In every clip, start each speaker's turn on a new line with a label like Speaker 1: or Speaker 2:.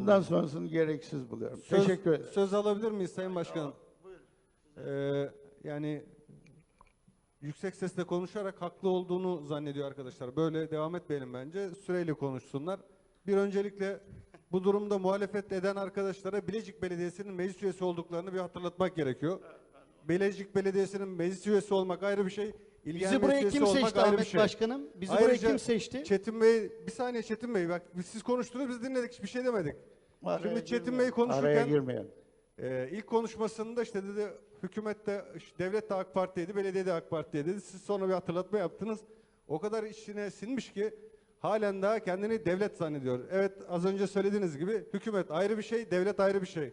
Speaker 1: Bundan sonrasını gereksiz buluyorum.
Speaker 2: Söz,
Speaker 1: Teşekkür ederim.
Speaker 2: Söz alabilir miyiz Sayın Başkanım? Ee, yani yüksek sesle konuşarak haklı olduğunu zannediyor arkadaşlar. Böyle devam etmeyelim bence. Süreyle konuşsunlar. Bir öncelikle bu durumda muhalefet eden arkadaşlara Bilecik Belediyesi'nin meclis üyesi olduklarını bir hatırlatmak gerekiyor. Bilecik Belediyesi'nin meclis üyesi olmak ayrı bir şey. İl Genel
Speaker 3: Bizi buraya kim seçti Ahmet
Speaker 2: şey.
Speaker 3: Başkanım? Bizi buraya
Speaker 2: Ayrıca
Speaker 3: kim seçti?
Speaker 2: Çetin Bey, bir saniye Çetin Bey bak biz- siz konuştunuz biz dinledik hiçbir şey demedik.
Speaker 1: Araya
Speaker 2: Şimdi Çetin. Bey konuşurken ee, ilk konuşmasında işte dedi hükümette, işte devlet de AK Parti'ydi, belediye de AK Parti'ydi dedi. Siz sonra bir hatırlatma yaptınız. O kadar içine sinmiş ki halen daha kendini devlet zannediyor. Evet az önce söylediğiniz gibi hükümet ayrı bir şey, devlet ayrı bir şey.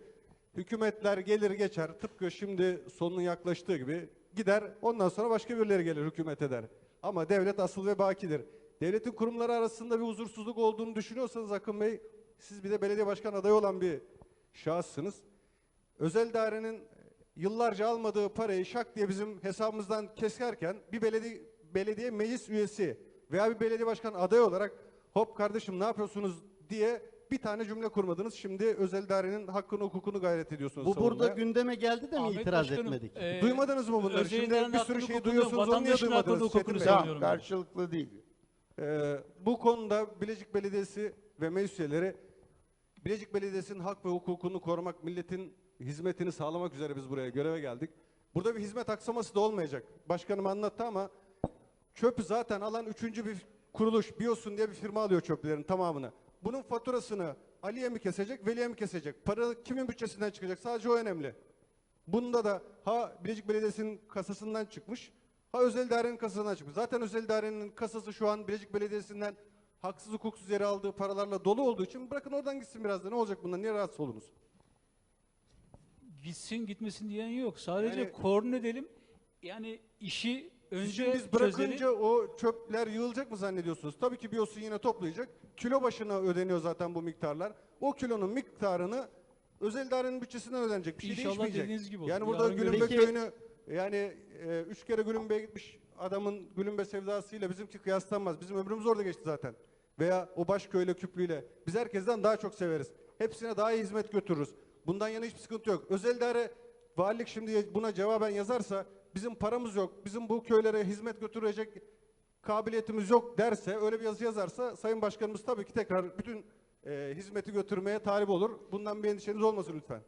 Speaker 2: Hükümetler gelir geçer tıpkı şimdi sonunun yaklaştığı gibi gider ondan sonra başka birileri gelir hükümet eder. Ama devlet asıl ve bakidir. Devletin kurumları arasında bir huzursuzluk olduğunu düşünüyorsanız Akın Bey siz bir de belediye başkan adayı olan bir şahıssınız. Özel dairenin yıllarca almadığı parayı şak diye bizim hesabımızdan keserken bir belediye, belediye meclis üyesi veya bir belediye başkan adayı olarak hop kardeşim ne yapıyorsunuz diye bir tane cümle kurmadınız. Şimdi özel dairenin hakkını hukukunu gayret ediyorsunuz.
Speaker 3: Bu burada
Speaker 2: savunmaya.
Speaker 3: gündeme geldi de mi
Speaker 4: Ahmet
Speaker 3: itiraz
Speaker 4: Başkanım,
Speaker 3: etmedik?
Speaker 4: e,
Speaker 2: Duymadınız mı bunları?
Speaker 4: özel
Speaker 2: Şimdi bir sürü
Speaker 4: hakkını hukukunu,
Speaker 2: duyuyorsunuz, onu niye
Speaker 4: vatandaşın hakkını
Speaker 2: duymadınız
Speaker 4: hukukunu
Speaker 2: Çetin Bey?
Speaker 1: Tamam,
Speaker 4: ben.
Speaker 1: karşılıklı değil.
Speaker 2: Ee, bu konuda Bilecik Belediyesi ve meclis üyeleri Bilecik Belediyesi'nin hak ve hukukunu korumak, milletin hizmetini sağlamak üzere biz buraya göreve geldik. Burada bir hizmet aksaması da olmayacak. Başkanım anlattı ama çöpü zaten alan üçüncü bir kuruluş, Biyosun diye bir firma alıyor çöplerin tamamını. Bunun faturasını Ali'ye mi kesecek, Veli'ye mi kesecek? Para kimin bütçesinden çıkacak? Sadece o önemli. Bunda da ha Bilecik Belediyesi'nin kasasından çıkmış, ha özel dairenin kasasından çıkmış. Zaten özel dairenin kasası şu an Bilecik Belediyesi'nden haksız hukuksuz yere aldığı paralarla dolu olduğu için bırakın oradan gitsin biraz da ne olacak bundan? Niye rahatsız oldunuz?
Speaker 4: Gitsin gitmesin diyen yok. Sadece
Speaker 2: Yani-
Speaker 4: koordine edelim. Yani işi önce
Speaker 2: Şimdi biz bırakınca o çöpler yığılacak mı zannediyorsunuz? Tabii ki Biyosun yine toplayacak. Kilo başına ödeniyor zaten bu miktarlar. O kilonun miktarını özel dairenin bütçesinden ödenecek. Bir şey
Speaker 4: İnşallah
Speaker 2: değişmeyecek.
Speaker 4: dediğiniz gibi olur.
Speaker 2: Yani burada
Speaker 4: Yarın
Speaker 2: Gülümbe
Speaker 3: Peki-
Speaker 2: köyünü yani e, üç kere Gülümbe'ye gitmiş adamın Gülümbe sevdasıyla bizimki kıyaslanmaz. Bizim ömrümüz orada geçti zaten. Veya o Başköyle Küplü'yle. Biz herkesten daha çok severiz. Hepsine daha iyi hizmet götürürüz. Bundan yana hiçbir sıkıntı yok. Özel daire valilik şimdi buna cevaben yazarsa bizim paramız yok. Bizim bu köylere hizmet götürecek kabiliyetimiz yok derse öyle bir yazı yazarsa Sayın Başkanımız tabii ki tekrar bütün e, hizmeti götürmeye talip olur. Bundan bir endişeniz olmasın lütfen.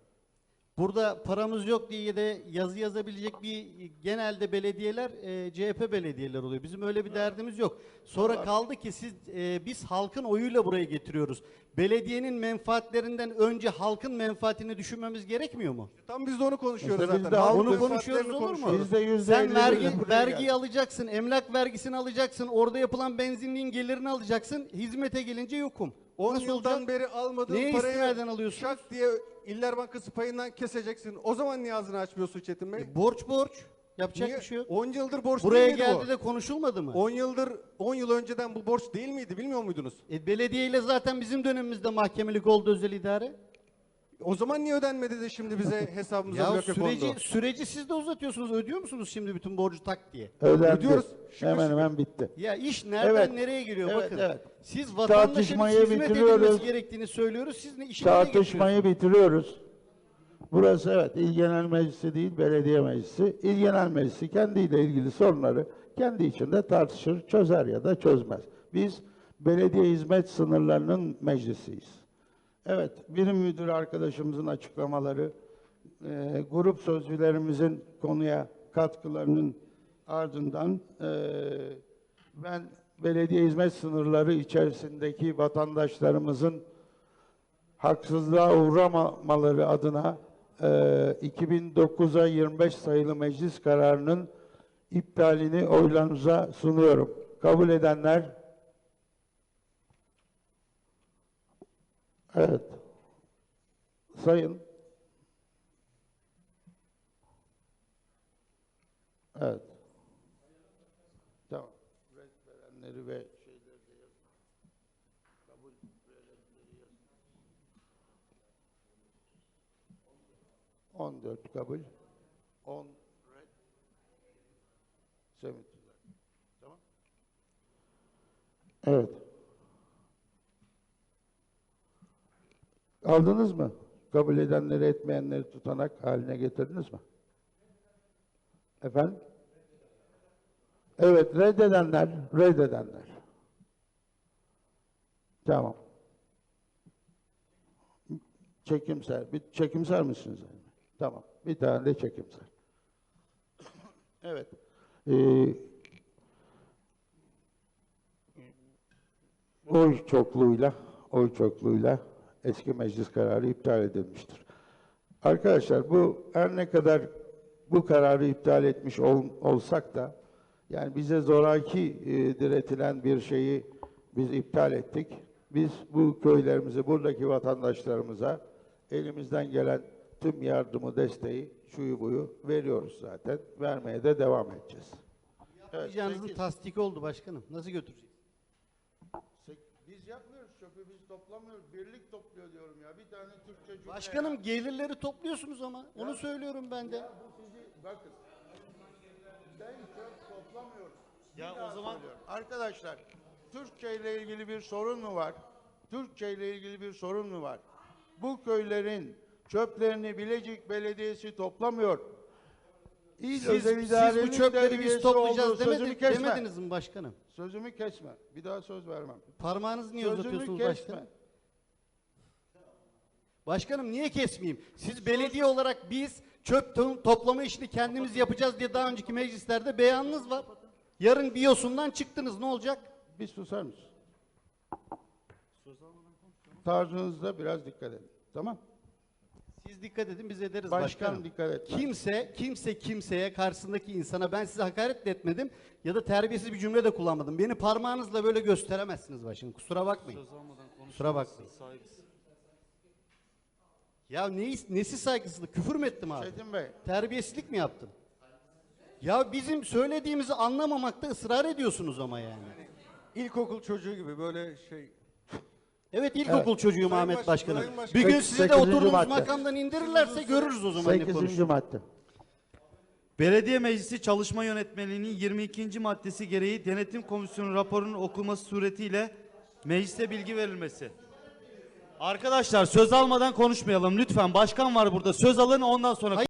Speaker 3: Burada paramız yok diye de yazı yazabilecek bir genelde belediyeler e, CHP belediyeler oluyor. Bizim öyle bir derdimiz yok. Sonra kaldı ki siz e, biz halkın oyuyla buraya getiriyoruz. Belediyenin menfaatlerinden önce halkın menfaatini düşünmemiz gerekmiyor mu?
Speaker 2: Tam biz de onu konuşuyoruz
Speaker 1: Mesela biz
Speaker 2: zaten.
Speaker 1: de
Speaker 2: Halkın
Speaker 1: onu
Speaker 2: menfaatlerini
Speaker 3: konuşuyoruz, olur mu?
Speaker 2: konuşuyoruz.
Speaker 1: Biz de yüzde
Speaker 3: Sen
Speaker 1: elli
Speaker 3: vergi
Speaker 1: buraya geldik.
Speaker 3: alacaksın, emlak vergisini alacaksın, orada yapılan benzinliğin gelirini alacaksın. Hizmete gelince yokum.
Speaker 2: 10
Speaker 3: Nasıl
Speaker 2: yıldan
Speaker 3: olacak?
Speaker 2: beri almadığın
Speaker 3: Neye
Speaker 2: parayı
Speaker 3: istinaden alıyorsunuz?
Speaker 2: şak diye İller Bankası payından keseceksin. O zaman niye ağzını açmıyorsun Çetin Bey?
Speaker 3: E, borç borç. Yapacak
Speaker 2: Niye?
Speaker 3: bir şey yok.
Speaker 2: 10 yıldır borç
Speaker 3: Buraya
Speaker 2: değil miydi
Speaker 3: geldi
Speaker 2: bu?
Speaker 3: de konuşulmadı mı?
Speaker 2: 10 yıldır 10 yıl önceden bu borç değil miydi bilmiyor muydunuz?
Speaker 3: E, belediyeyle zaten bizim dönemimizde mahkemelik oldu özel idare.
Speaker 2: O zaman niye ödenmedi de şimdi bize hesabımıza
Speaker 3: Ya
Speaker 2: bloke
Speaker 3: süreci
Speaker 2: kondu?
Speaker 3: süreci siz de uzatıyorsunuz. Ödüyor musunuz şimdi bütün borcu tak diye?
Speaker 1: Ödendi.
Speaker 2: Ödüyoruz. Şükür
Speaker 1: Hemen
Speaker 2: şükür.
Speaker 1: hemen bitti.
Speaker 3: Ya iş nereden
Speaker 1: Evet.
Speaker 3: nereye giriyor
Speaker 1: Evet,
Speaker 3: bakın.
Speaker 1: evet.
Speaker 3: Siz vatandaşın
Speaker 1: Tartışmayı
Speaker 3: hizmet
Speaker 1: bitiriyoruz.
Speaker 3: edilmesi gerektiğini söylüyoruz. Siz ne işi nereye
Speaker 1: Tartışmayı bitiriyoruz. Burası evet İl Genel Meclisi değil belediye meclisi. İl Genel Meclisi kendiyle ilgili sorunları kendi içinde tartışır, çözer ya da çözmez. Biz belediye hizmet sınırlarının meclisiyiz. Evet, birim müdürü arkadaşımızın açıklamaları, e, grup sözcülerimizin konuya katkılarının ardından e, ben belediye hizmet sınırları içerisindeki vatandaşlarımızın haksızlığa uğramamaları adına e, 2009'a 25 sayılı meclis kararının iptalini oylarınıza sunuyorum. Kabul edenler Evet. Sayın Evet. Tamam. Verenleri ve şeyleri de. Kabul verenleri yazın. 14 kabul. 10 red. Sevintiler. Tamam. Evet. Aldınız mı? Kabul edenleri etmeyenleri tutanak haline getirdiniz mi? Efendim? Evet, reddedenler, reddedenler. Tamam. Çekimser, bir çekimser misiniz? Tamam, bir tane de çekimser. Evet. Ee, oy çokluğuyla, oy çokluğuyla eski meclis kararı iptal edilmiştir. Arkadaşlar bu her ne kadar bu kararı iptal etmiş ol- olsak da yani bize zoraki e, diretilen bir şeyi biz iptal ettik. Biz bu köylerimize, buradaki vatandaşlarımıza elimizden gelen tüm yardımı, desteği, şuyu buyu veriyoruz zaten. Vermeye de devam edeceğiz. Evet,
Speaker 3: Yapacağınızın
Speaker 1: sekiz.
Speaker 3: tasdiki oldu başkanım. Nasıl götüreceğiz?
Speaker 1: Biz yapmıyoruz çöpü, biz toplamıyoruz. Birlik topluyor diyorum ya. Bir tane Türkçe cümle.
Speaker 3: Başkanım gelirleri topluyorsunuz ama. Onu söylüyorum ben de.
Speaker 1: Ya bu sizi, bakın. Ben çöp toplamıyorum.
Speaker 5: Ya o zaman-
Speaker 1: söylüyorum. Arkadaşlar, Türkçe ile ilgili bir sorun mu var? Türkçe ile ilgili bir sorun mu var? Bu köylerin çöplerini Bilecik Belediyesi toplamıyor. İl
Speaker 3: Siz,
Speaker 1: özel
Speaker 3: siz bu çöpleri biz toplayacağız demedi, demediniz mi başkanım?
Speaker 1: Sözümü kesme. Bir daha söz vermem.
Speaker 3: Parmağınızı niye
Speaker 1: Sözümü
Speaker 3: uzatıyorsunuz
Speaker 1: kesme.
Speaker 3: başkanım? Başkanım niye kesmeyeyim? Siz belediye olarak biz çöp to- toplama işini kendimiz yapacağız diye daha önceki meclislerde beyanınız var. Yarın biyosundan çıktınız ne olacak?
Speaker 1: Bir susar mısın? Tarzınızda biraz dikkat edin. Tamam?
Speaker 3: Siz dikkat edin biz ederiz
Speaker 1: Başkan
Speaker 3: başkanım.
Speaker 1: dikkat etmez.
Speaker 3: Kimse, kimse kimseye karşısındaki insana ben size hakaret de etmedim ya da terbiyesiz bir cümle de kullanmadım. Beni parmağınızla böyle gösteremezsiniz başkanım. Kusura bakmayın. Kusura bakmayın. Ya neyi, nesi saygısızlık? Küfür mü ettim abi?
Speaker 1: Çetin Bey,
Speaker 3: Terbiyesizlik mi yaptım? Ya bizim söylediğimizi anlamamakta ısrar ediyorsunuz ama yani.
Speaker 2: İlkokul çocuğu gibi böyle şey.
Speaker 3: Evet ilkokul
Speaker 2: Sayın
Speaker 3: Ahmet
Speaker 2: Baş-
Speaker 3: Başkanım.
Speaker 2: Sayın Başkanım.
Speaker 3: Bir gün
Speaker 1: Sek-
Speaker 3: sizi de
Speaker 1: sekizinci
Speaker 3: oturduğunuz
Speaker 1: madde.
Speaker 3: makamdan indirirlerse görürüz o zaman ne
Speaker 1: 8.
Speaker 3: konuştuğunu.
Speaker 1: madde.
Speaker 5: Belediye Meclisi Çalışma Yönetmeliğinin 22. maddesi gereği denetim komisyonu raporunun okunması suretiyle meclise bilgi verilmesi. Arkadaşlar söz almadan konuşmayalım lütfen. Başkan var burada. Söz alın ondan sonra